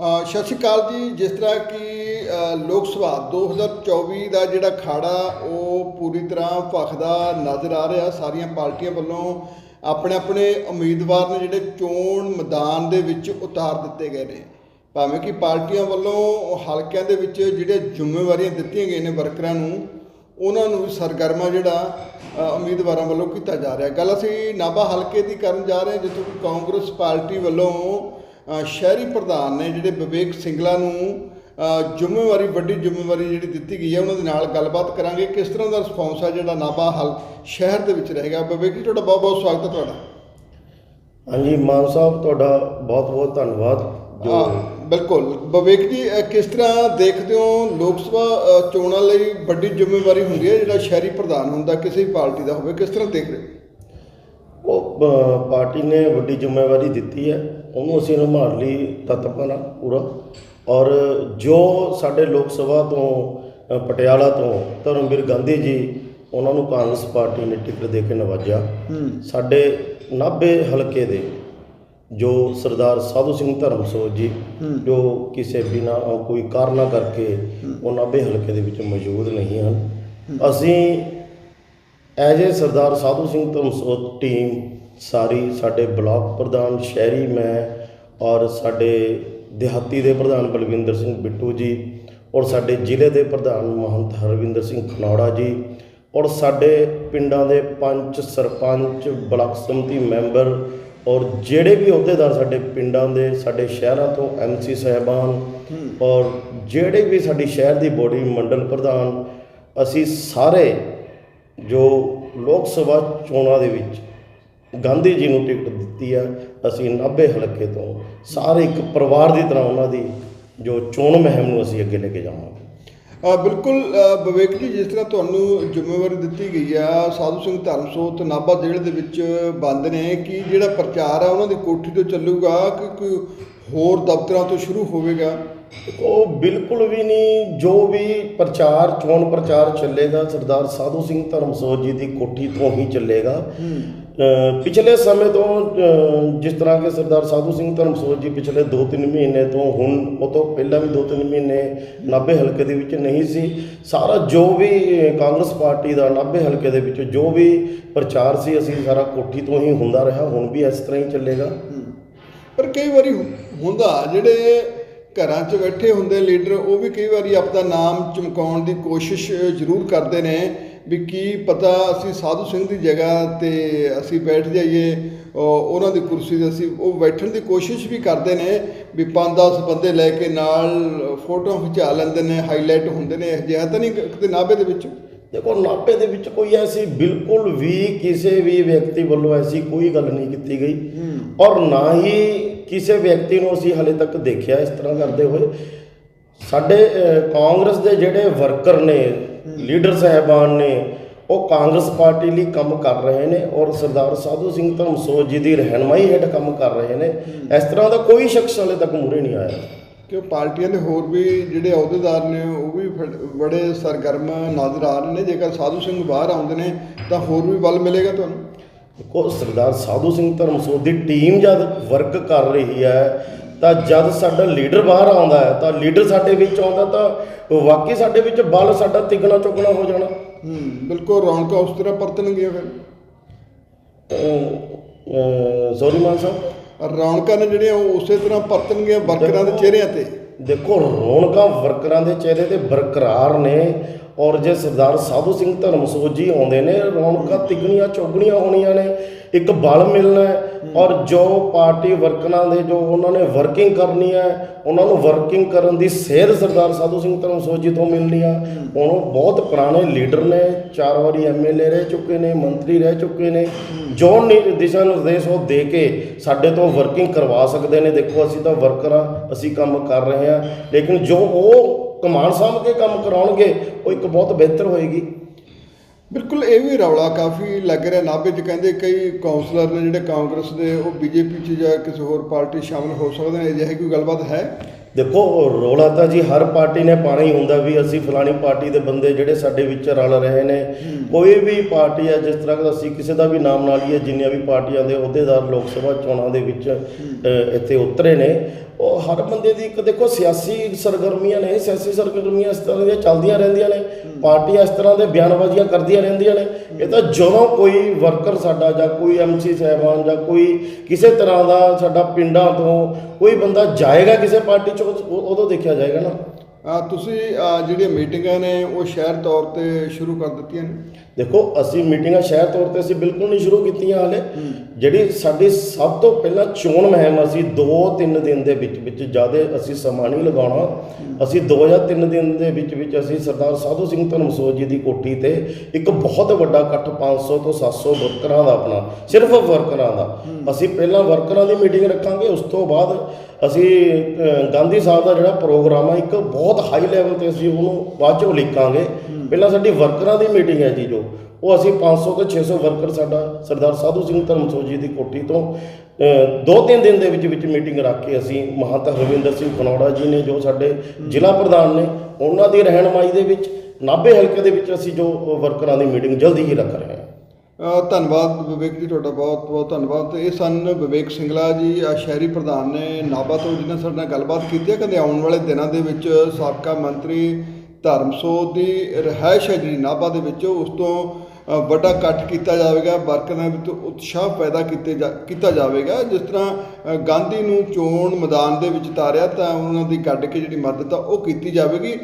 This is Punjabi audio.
ਸਤਿ ਸ਼੍ਰੀ ਅਕਾਲ ਜੀ। ਜਿਸ ਤਰ੍ਹਾਂ ਕਿ ਲੋਕ ਸਭਾ 2024 ਦਾ ਜਿਹੜਾ ਖਾੜਾ ਉਹ ਪੂਰੀ ਤਰ੍ਹਾਂ ਭਖਦਾ ਨਜ਼ਰ ਆ ਰਿਹਾ। ਸਾਰੀਆਂ ਪਾਰਟੀਆਂ ਵੱਲੋਂ ਆਪਣੇ ਆਪਣੇ ਉਮੀਦਵਾਰ ਨੇ ਜਿਹੜੇ ਚੋਣ ਮੈਦਾਨ ਦੇ ਵਿੱਚ ਉਤਾਰ ਦਿੱਤੇ ਗਏ ਨੇ। ਭਾਵੇਂ ਕਿ ਪਾਰਟੀਆਂ ਵੱਲੋਂ ਹਲਕਿਆਂ ਦੇ ਵਿੱਚ ਜਿਹੜੇ ਜ਼ਿੰਮੇਵਾਰੀਆਂ ਦਿੱਤੀਆਂ ਗਈਆਂ ਨੇ ਵਰਕਰਾਂ ਨੂੰ, ਉਹਨਾਂ ਨੂੰ ਵੀ ਸਰਗਰਮਾ ਜਿਹੜਾ ਉਮੀਦਵਾਰਾਂ ਵੱਲੋਂ ਕੀਤਾ ਜਾ ਰਿਹਾ। ਗੱਲ ਅਸੀਂ ਨਾਭਾ ਹਲਕੇ ਦੀ ਕਰਨ ਜਾ ਰਹੇ ਹਾਂ, ਜਿੱਥੇ ਕਿ ਕਾਂਗਰਸ ਪਾਰਟੀ ਵੱਲੋਂ ਸ਼ਹਿਰੀ ਪ੍ਰਧਾਨ ਨੇ ਜਿਹੜੇ ਵਿਵੇਕ ਸਿੰਗਲਾ ਨੂੰ ਜ਼ਿੰਮੇਵਾਰੀ ਵੱਡੀ ਜ਼ਿੰਮੇਵਾਰੀ ਜਿਹੜੀ ਦਿੱਤੀ ਗਈ ਹੈ ਉਹਨਾਂ ਦੇ ਨਾਲ ਗੱਲਬਾਤ ਕਰਾਂਗੇ। ਕਿਸ ਤਰ੍ਹਾਂ ਦਾ ਰਿਸਪੌਂਸ ਹੈ ਜਿਹੜਾ ਨਾਭਾ ਹਲ ਸ਼ਹਿਰ ਦੇ ਵਿੱਚ ਰਹੇਗਾ? ਵਿਵੇਕ ਜੀ ਤੁਹਾਡਾ ਬਹੁਤ ਬਹੁਤ ਸਵਾਗਤ ਹੈ ਤੁਹਾਡਾ। ਹਾਂਜੀ ਮਾਨ ਸਾਹਿਬ ਤੁਹਾਡਾ ਬਹੁਤ ਬਹੁਤ ਧੰਨਵਾਦ। ਜੋ ਹਾਂ, ਬਿਲਕੁਲ। ਵਿਵੇਕ ਜੀ ਕਿਸ ਤਰ੍ਹਾਂ ਦੇਖਦੇ ਹੋ ਲੋਕ ਸਭਾ ਚੋਣਾਂ ਲਈ ਵੱਡੀ ਜ਼ਿੰਮੇਵਾਰੀ ਹੁੰਦੀ ਹੈ? ਜਿਹੜਾ ਸ਼ਹਿਰੀ ਪ੍ਰਧਾਨ ਹੁੰਦਾ ਕਿਸੇ ਵੀ ਪਾਰਟੀ ਦਾ ਹੋਵੇ ਕਿਸ ਤਰ੍ਹਾਂ ਦੇਖ ਰਹੇ ਹੋ? ਉਹ ਪਾਰਟੀ ਨੇ ਵੱਡੀ ਜ਼ਿੰਮੇਵਾਰੀ ਦਿੱਤੀ ਹੈ। ਉਹਨੂੰ ਅਸੀਂ ਨਿਭਾਉਣ ਲਈ ਤਤਪਰ ਹਾਂ ਪੂਰਾ। ਔਰ ਜੋ ਸਾਡੇ ਲੋਕ ਸਭਾ ਤੋਂ ਪਟਿਆਲਾ ਤੋਂ ਧਰਮਵੀਰ ਗਾਂਧੀ ਜੀ ਉਹਨਾਂ ਨੂੰ ਕਾਂਗਰਸ ਪਾਰਟੀ ਨੇ ਟਿਕਟ ਦੇ ਕੇ ਨਵਾਜਿਆ। ਸਾਡੇ 90 ਹਲਕੇ ਦੇ ਜੋ ਸਰਦਾਰ ਸਾਧੂ ਸਿੰਘ ਧਰਮਸੋਤ ਜੀ ਜੋ ਕਿਸੇ ਬਿਨਾ ਕੋਈ ਕਾਰਨਾ ਕਰਕੇ ਉਹ 90 ਹਲਕੇ ਦੇ ਵਿੱਚ ਮੌਜੂਦ ਨਹੀਂ ਹਨ। ਅਸੀਂ as a Sardar Sadhu Singh Dharamsot team ਸਾਰੀ ਸਾਡੇ ਬਲਾਕ ਪ੍ਰਧਾਨ ਸ਼ਹਿਰੀ ਮੈਂ ਔਰ ਸਾਡੇ ਦਿਹਾਤੀ ਦੇ ਪ੍ਰਧਾਨ ਬਲਵਿੰਦਰ ਸਿੰਘ ਬਿੱਟੂ ਜੀ ਔਰ ਸਾਡੇ ਜ਼ਿਲ੍ਹੇ ਦੇ ਪ੍ਰਧਾਨ ਮਹੰਤ ਹਰਵਿੰਦਰ ਸਿੰਘ ਖਨੌੜਾ ਜੀ ਔਰ ਸਾਡੇ ਪਿੰਡਾਂ ਦੇ ਪੰਚ ਸਰਪੰਚ ਬਲਾਕ ਸਮਿਤੀ ਮੈਂਬਰ ਔਰ ਜਿਹੜੇ ਵੀ ਅਹੁਦੇਦਾਰ ਸਾਡੇ ਪਿੰਡਾਂ ਦੇ ਸਾਡੇ ਸ਼ਹਿਰਾਂ ਤੋਂ ਐਮਸੀ ਸਾਹਿਬਾਨ ਔਰ ਜਿਹੜੇ ਵੀ ਸਾਡੀ ਸ਼ਹਿਰ ਦੀ ਬੋਡੀ ਮੰਡਲ ਪ੍ਰਧਾਨ ਅਸੀਂ ਸਾਰੇ ਜੋ ਲੋਕ ਸਭਾ ਚੋਣਾਂ ਦੇ ਵਿੱਚ ਗਾਂਧੀ ਜੀ ਨੂੰ ਟਿਕਟ ਦਿੱਤੀ ਹੈ ਅਸੀਂ 90 ਹਲਕੇ ਤੋਂ ਸਾਰੇ ਇੱਕ ਪਰਿਵਾਰ ਦੀ ਤਰ੍ਹਾਂ ਉਹਨਾਂ ਦੀ ਜੋ ਚੋਣ ਮੁਹਿੰਮ ਨੂੰ ਅਸੀਂ ਅੱਗੇ ਲੈ ਕੇ ਜਾਵਾਂਗੇ। ਬਿਲਕੁਲ ਵਿਵੇਕ ਜੀ ਜਿਸ ਤਰ੍ਹਾਂ ਤੁਹਾਨੂੰ ਜ਼ਿੰਮੇਵਾਰੀ ਦਿੱਤੀ ਗਈ ਆ ਸਾਧੂ ਸਿੰਘ ਧਰਮਸੋਤ ਨਾਭਾ ਜ਼ਿਲ੍ਹੇ ਦੇ ਵਿੱਚ ਬੰਦ ਨੇ ਕਿ ਜਿਹੜਾ ਪ੍ਰਚਾਰ ਆ ਉਹਨਾਂ ਦੀ ਕੋਠੀ ਤੋਂ ਚੱਲੂਗਾ ਕਿ ਕੋਈ ਹੋਰ ਦਫ਼ਤਰਾਂ ਤੋਂ ਸ਼ੁਰੂ ਹੋਵੇਗਾ? ਉਹ ਬਿਲਕੁਲ ਵੀ ਨਹੀਂ ਜੋ ਵੀ ਪ੍ਰਚਾਰ ਚੋਣ ਪ੍ਰਚਾਰ ਚੱਲੇਗਾ ਸਰਦਾਰ ਸਾਧੂ ਸਿੰਘ ਧਰਮਸੋਤ ਜੀ ਦੀ ਕੋਠੀ ਤੋਂ ਹੀ ਚੱਲੇਗਾ। ਪਿਛਲੇ ਸਮੇਂ ਤੋਂ ਜਿਸ ਤਰ੍ਹਾਂ ਕਿ ਸਰਦਾਰ ਸਾਧੂ ਸਿੰਘ ਧਰਮਸੋਤ ਜੀ ਪਿਛਲੇ 2-3 ਮਹੀਨੇ ਤੋਂ ਹੁਣ, ਉਹ ਤੋਂ ਪਹਿਲਾਂ ਵੀ 2-3 ਮਹੀਨੇ 90 ਹਲਕੇ ਦੇ ਵਿੱਚ ਨਹੀਂ ਸੀ। ਸਾਰਾ ਜੋ ਵੀ ਕਾਂਗਰਸ ਪਾਰਟੀ ਦਾ 90 ਹਲਕੇ ਦੇ ਵਿੱਚ ਜੋ ਵੀ ਪ੍ਰਚਾਰ ਸੀ, ਅਸੀਂ ਸਾਰਾ ਕੋਠੀ ਤੋਂ ਹੀ ਹੁੰਦਾ ਰਿਹਾ, ਹੁਣ ਵੀ ਇਸ ਤਰ੍ਹਾਂ ਹੀ ਚੱਲੇਗਾ। ਪਰ ਕਈ ਵਾਰੀ ਹੁੰਦਾ, ਜਿਹੜੇ ਘਰਾਂ 'ਚ ਬੈਠੇ ਹੁੰਦੇ ਲੀਡਰ, ਉਹ ਵੀ ਕਈ ਵਾਰੀ ਆਪਦਾ ਨਾਮ ਚਮਕਾਉਣ ਦੀ ਕੋਸ਼ਿਸ਼ ਜ਼ਰੂਰ ਕਰਦੇ ਨੇ। ਵੀ ਕੀ ਪਤਾ ਅਸੀਂ ਸਾਧੂ ਸਿੰਘ ਦੀ ਜਗ੍ਹਾ ਤੇ ਅਸੀਂ ਬੈਠ ਜਾਈਏ ਉਹ- ਉਹਨਾਂ ਦੀ ਕੁਰਸੀ ਤੇ ਅਸੀਂ ਉਹ ਬੈਠਣ ਦੀ ਕੋਸ਼ਿਸ਼ ਵੀ ਕਰਦੇ ਨੇ ਵੀ 5-10 ਬੰਦੇ ਲੈ ਕੇ ਨਾਲ ਫੋਟੋ ਖਿਚਾ ਲੈਂਦੇ ਨੇ ਹਾਈਲਾਈਟ ਹੁੰਦੇ ਨੇ ਇਹ ਜਿਹਾ ਤਾਂ ਨਹੀਂ ਕਿਤੇ ਨਾਭੇ ਦੇ ਵਿੱਚ? ਦੇਖੋ ਨਾਪੇ ਦੇ ਵਿੱਚ ਕੋਈ ਐਸੀ ਬਿਲਕੁਲ ਵੀ ਕਿਸੇ ਵੀ ਵਿਅਕਤੀ ਵੱਲੋਂ ਐਸੀ ਕੋਈ ਗੱਲ ਨਹੀਂ ਕੀਤੀ ਗਈ। ਔਰ ਨਾ ਹੀ ਕਿਸੇ ਵਿਅਕਤੀ ਨੂੰ ਅਸੀਂ ਹਲੇ ਤੱਕ ਦੇਖਿਆ ਇਸ ਤਰ੍ਹਾਂ ਕਰਦੇ ਹੋਏ। ਸਾਡੇ ਕਾਂਗਰਸ ਦੇ ਜਿਹੜੇ ਵਰਕਰ ਨੇ ਲੀਡਰ ਸਾਹਿਬਾਨ ਨੇ ਉਹ ਕਾਂਗਰਸ ਪਾਰਟੀ ਲਈ ਕੰਮ ਕਰ ਰਹੇ ਨੇ ਔਰ ਸਰਦਾਰ ਸਾਧੂ ਸਿੰਘ ਧਰਮਸੋਤ ਜੀ ਦੀ ਰਹਿਨਮਾਈ ਹੇਠ ਕੰਮ ਕਰ ਰਹੇ ਨੇ। ਇਸ ਤਰ੍ਹਾਂ ਦਾ ਕੋਈ ਸ਼ਖਸ ਹਲੇ ਤੱਕ ਮੂਹਰੇ ਨਹੀਂ ਆਇਆ। ਕਿ ਪਾਰਟੀਆਂ ਦੇ ਹੋਰ ਵੀ ਜਿਹੜੇ ਅਹੁਦੇਦਾਰ ਨੇ ਉਹ ਵੀ ਬੜੇ ਸਰਗਰਮ ਨਜ਼ਰ ਆ ਰਹੇ ਨੇ। ਜੇਕਰ ਸਾਧੂ ਸਿੰਘ ਬਾਹਰ ਆਉਂਦੇ ਨੇ ਤਾਂ ਹੋਰ ਵੀ ਬਲ ਮਿਲੇਗਾ ਤੁਹਾਨੂੰ? ਦੇਖੋ ਸਰਦਾਰ ਸਾਧੂ ਸਿੰਘ ਧਰਮਸੋਤ ਦੀ ਟੀਮ ਜਦ ਵਰਕ ਕਰ ਰਹੀ ਹੈ ਤਾਂ ਜਦ ਸਾਡਾ ਲੀਡਰ ਬਾਹਰ ਆਉਂਦਾ ਹੈ ਤਾਂ ਲੀਡਰ ਸਾਡੇ ਵਿੱਚ ਆਉਂਦਾ ਤਾਂ ਵਾਕਈ ਸਾਡੇ ਵਿੱਚ ਬਲ ਸਾਡਾ ਤਿੱਗਣਾ ਚੁੱਕਣਾ ਹੋ ਜਾਣਾ। ਹੂੰ ਬਿਲਕੁਲ ਰੌਣਕਾਂ ਉਸ ਤਰ੍ਹਾਂ ਪਰਤਣਗੀਆਂ ਫਿਰ। ਸੋਰੀ ਮਾਨ ਸਾਹਿਬ। ਰੌਣਕਾਂ ਨੇ ਜਿਹੜੀਆਂ ਉਹ ਉਸੇ ਤਰ੍ਹਾਂ ਪਰਤਣਗੀਆਂ ਵਰਕਰਾਂ ਦੇ ਚਿਹਰਿਆਂ ਤੇ। ਦੇਖੋ ਰੌਣਕਾਂ ਵਰਕਰਾਂ ਦੇ ਚਿਹਰੇ ਤੇ ਬਰਕਰਾਰ ਨੇ ਔਰ ਜੇ ਸਰਦਾਰ ਸਾਧੂ ਸਿੰਘ ਧਰਮਸੋਤ ਜੀ ਆਉਂਦੇ ਨੇ ਰੌਣਕਾਂ ਤਿੱਗਣੀਆਂ ਚੌਗਣੀਆਂ ਹੋਣੀਆਂ ਨੇ ਇੱਕ ਬਲ ਮਿਲਣਾ ਔਰ ਜੋ ਪਾਰਟੀ ਵਰਕਰਾਂ ਦੇ ਜੋ ਉਹਨਾਂ ਨੇ ਵਰਕਿੰਗ ਕਰਨੀ ਹੈ, ਉਹਨਾਂ ਨੂੰ ਵਰਕਿੰਗ ਕਰਨ ਦੀ ਸੇਧ ਸਰਦਾਰ ਸਾਧੂ ਸਿੰਘ ਧਰਮਸੋਤ ਜੀ ਤੋਂ ਮਿਲਣੀ ਆ। ਹੁਣ ਉਹ ਬਹੁਤ ਪੁਰਾਣੇ ਲੀਡਰ ਨੇ, ਚਾਰ ਵਾਰੀ ਐਮਐਲਏ ਰਹਿ ਚੁੱਕੇ ਨੇ, ਮੰਤਰੀ ਰਹਿ ਚੁੱਕੇ ਨੇ। ਜੋ ਨਿ- ਦਿਸ਼ਾ ਨਿਰਦੇਸ਼ ਉਹ ਦੇ ਕੇ ਸਾਡੇ ਤੋਂ ਵਰਕਿੰਗ ਕਰਵਾ ਸਕਦੇ ਨੇ। ਦੇਖੋ, ਅਸੀਂ ਤਾਂ ਵਰਕਰ ਆ ਅਸੀਂ ਕੰਮ ਕਰ ਰਹੇ ਹਾਂ। ਲੇਕਿਨ ਜੋ ਉਹ ਕਮਾਂਡ ਸਾਂਭ ਕੇ ਕੰਮ ਕਰਾਉਣਗੇ, ਉਹ ਇੱਕ ਬਹੁਤ ਬਿਹਤਰ ਹੋਏਗੀ। ਬਿਲਕੁਲ ਇਹ ਵੀ ਰੌਲਾ ਕਾਫੀ ਲੱਗ ਰਿਹਾ ਨਾਭੇ 'ਚ ਕਹਿੰਦੇ ਕਈ ਕਾਉਂਸਲਰ ਨੇ ਜਿਹੜੇ ਕਾਂਗਰਸ ਦੇ ਉਹ ਬੀਜੇਪੀ 'ਚ ਜਾਂ ਕਿਸੇ ਹੋਰ ਪਾਰਟੀ ਸ਼ਾਮਲ ਹੋ ਸਕਦੇ ਨੇ ਅਜਿਹੀ ਕੋਈ ਗੱਲਬਾਤ ਹੈ? ਦੇਖੋ ਰੋਲਾ ਤਾਂ ਜੀ ਹਰ ਪਾਰਟੀ ਨੇ ਪਾਣਾ ਹੀ ਹੁੰਦਾ ਵੀ ਅਸੀਂ ਫਲਾਣੀ ਪਾਰਟੀ ਦੇ ਬੰਦੇ ਜਿਹੜੇ ਸਾਡੇ ਵਿੱਚ ਰਲ ਰਹੇ ਨੇ। ਕੋਈ ਵੀ ਪਾਰਟੀ ਹੈ ਜਿਸ ਤਰ੍ਹਾਂ ਦਾ ਅਸੀਂ ਕਿਸੇ ਦਾ ਵੀ ਨਾਮ ਨਾ ਲਈਏ ਜਿੰਨੀਆਂ ਵੀ ਪਾਰਟੀਆਂ ਦੇ ਅਹੁਦੇਦਾਰ ਲੋਕ ਸਭਾ ਚੋਣਾਂ ਦੇ ਵਿੱਚ ਇੱਥੇ ਉਤਰੇ ਨੇ ਉਹ ਹਰ ਬੰਦੇ ਦੀ ਇੱਕ ਦੇਖੋ ਸਿਆਸੀ ਸਰਗਰਮੀਆਂ ਨੇ, ਸਿਆਸੀ ਸਰਗਰਮੀਆਂ ਇਸ ਤਰ੍ਹਾਂ ਦੀਆਂ ਚੱਲਦੀਆਂ ਰਹਿੰਦੀਆਂ ਨੇ, ਪਾਰਟੀਆਂ ਇਸ ਤਰ੍ਹਾਂ ਦੇ ਬਿਆਨਬਾਜ਼ੀਆਂ ਕਰਦੀਆਂ ਰਹਿੰਦੀਆਂ ਨੇ। ਇਹ ਤਾਂ ਜਦੋਂ ਕੋਈ ਵਰਕਰ ਸਾਡਾ ਜਾਂ ਕੋਈ ਐਮਸੀ ਸਾਹਿਬਾਨ ਜਾਂ ਕੋਈ ਕਿਸੇ ਤਰ੍ਹਾਂ ਦਾ ਸਾਡਾ ਪਿੰਡਾਂ ਤੋਂ ਕੋਈ ਬੰਦਾ ਜਾਏਗਾ ਕਿਸੇ ਪਾਰਟੀ ਚ ਉਦੋਂ ਦੇਖਿਆ ਜਾਏਗਾ ਨਾ। ਤੁਸੀਂ ਜਿਹੜੀਆਂ ਮੀਟਿੰਗਾਂ ਨੇ ਉਹ ਸ਼ਹਿਰ ਤੌਰ ਤੇ ਸ਼ੁਰੂ ਕਰ ਦਿੱਤੀਆਂ ਨੇ? ਦੇਖੋ ਅਸੀਂ ਮੀਟਿੰਗਾਂ ਸ਼ਹਿਰ ਤੌਰ ਤੇ ਅਸੀਂ ਬਿਲਕੁਲ ਨਹੀਂ ਸ਼ੁਰੂ ਕੀਤੀਆਂ ਹਾਲੇ। ਜਿਹੜੀ ਸਾਡੀ ਸਭ ਤੋਂ ਪਹਿਲਾਂ ਚੋਣ ਮੁਹਿੰਮ ਅਸੀਂ 2-3 ਦਿਨ ਦੇ ਵਿੱਚ ਵਿੱਚ ਜ਼ਿਆਦਾ ਅਸੀਂ ਸਮਾਂ ਨਹੀਂ ਲਗਾਉਣਾ। ਅਸੀਂ 2 ਜਾਂ 3 ਦਿਨ ਦੇ ਵਿੱਚ ਵਿੱਚ ਅਸੀਂ ਸਰਦਾਰ ਸਾਧੂ ਸਿੰਘ ਧਰਮਸੋਤ ਜੀ ਦੀ ਕੋਠੀ ਤੇ ਇੱਕ ਬਹੁਤ ਵੱਡਾ ਇਕੱਠ 500 ਤੋਂ 700 ਵਰਕਰਾਂ ਦਾ ਆਪਣਾ ਸਿਰਫ ਵਰਕਰਾਂ ਦਾ। ਅਸੀਂ ਪਹਿਲਾਂ ਵਰਕਰਾਂ ਦੀ ਮੀਟਿੰਗ ਰੱਖਾਂਗੇ ਉਸ ਤੋਂ ਬਾਅਦ ਅਸੀਂ ਗਾਂਧੀ ਸਾਹਿਬ ਦਾ ਜਿਹੜਾ ਪ੍ਰੋਗਰਾਮ ਆ ਇੱਕ ਬਹੁਤ ਹਾਈ ਲੈਵਲ ਤੇ ਅਸੀਂ ਉਹਨੂੰ ਬਾਅਦ ਚੋਂ ਲਿਖਾਂਗੇ। ਪਹਿਲਾਂ ਸਾਡੀ ਵਰਕਰਾਂ ਦੀ ਮੀਟਿੰਗ ਹੈ ਜੀ ਜੋ। ਉਹ ਅਸੀਂ 500 ਤੋਂ 600 ਵਰਕਰ ਸਾਡਾ ਸਰਦਾਰ ਸਾਧੂ ਸਿੰਘ ਧਰਮਸੋਤ ਜੀ ਦੀ ਕੋਠੀ ਤੋਂ ਦੋ ਤਿੰਨ ਦਿਨ ਦੇ ਵਿੱਚ ਵਿੱਚ ਮੀਟਿੰਗ ਰੱਖ ਕੇ ਅਸੀਂ ਮਹਾਤਾ ਰਵਿੰਦਰ ਸਿੰਘ ਖਨੌੜਾ ਜੀ ਨੇ ਜੋ ਸਾਡੇ ਜ਼ਿਲ੍ਹਾ ਪ੍ਰਧਾਨ ਨੇ ਉਹਨਾਂ ਦੀ ਰਹਿਨਮਾਈ ਦੇ ਵਿੱਚ ਨਾਭੇ ਹਲਕੇ ਦੇ ਵਿੱਚ ਅਸੀਂ ਜੋ ਵਰਕਰਾਂ ਦੀ ਮੀਟਿੰਗ ਜਲਦੀ ਹੀ ਰੱਖ ਰਹੇ ਹਾਂ। ਧੰਨਵਾਦ ਵਿਵੇਕ ਜੀ ਤੁਹਾਡਾ ਬਹੁਤ ਬਹੁਤ ਧੰਨਵਾਦ ਤੇ ਇਹ ਸਨ ਵਿਵੇਕ ਸਿੰਗਲਾ ਜੀ ਅ, ਸ਼ਹਿਰੀ ਪ੍ਰਧਾਨ ਨੇ ਨਾਭਾ ਤੋਂ ਜਿਨ੍ਹਾਂ ਸਾਡੇ ਨਾਲ ਗੱਲਬਾਤ ਕੀਤੀ ਹੈ ਕਹਿੰਦੇ ਆਉਣ ਵਾਲੇ ਦਿਨਾਂ ਦੇ ਵਿੱਚ ਸਾਬਕਾ ਮੰਤਰੀ ਧਰਮਸੋਤ ਦੀ ਰਿਹਾਇਸ਼ ਹੈ ਜਿਹੜੀ ਨਾਭਾ ਦੇ ਵਿੱਚ, ਉਸ ਤੋਂ ਵੱਡਾ ਇਕੱਠ ਕੀਤਾ ਜਾਵੇਗਾ, ਵਰਕਰਾਂ ਵਿੱਚ ਉਤਸ਼ਾਹ ਪੈਦਾ ਕੀਤੇ ਜਾ, ਕੀਤਾ ਜਾਵੇਗਾ। ਜਿਸ ਤਰ੍ਹਾਂ ਗਾਂਧੀ ਨੂੰ ਚੋਣ ਮੈਦਾਨ ਦੇ ਵਿੱਚ ਤਾਰਿਆ ਤਾਂ ਉਹਨਾਂ ਦੀ ਕੱਢ ਕੇ ਜਿਹੜੀ ਮਦਦ ਆ, ਉਹ ਕੀਤੀ ਜਾਵੇਗੀ।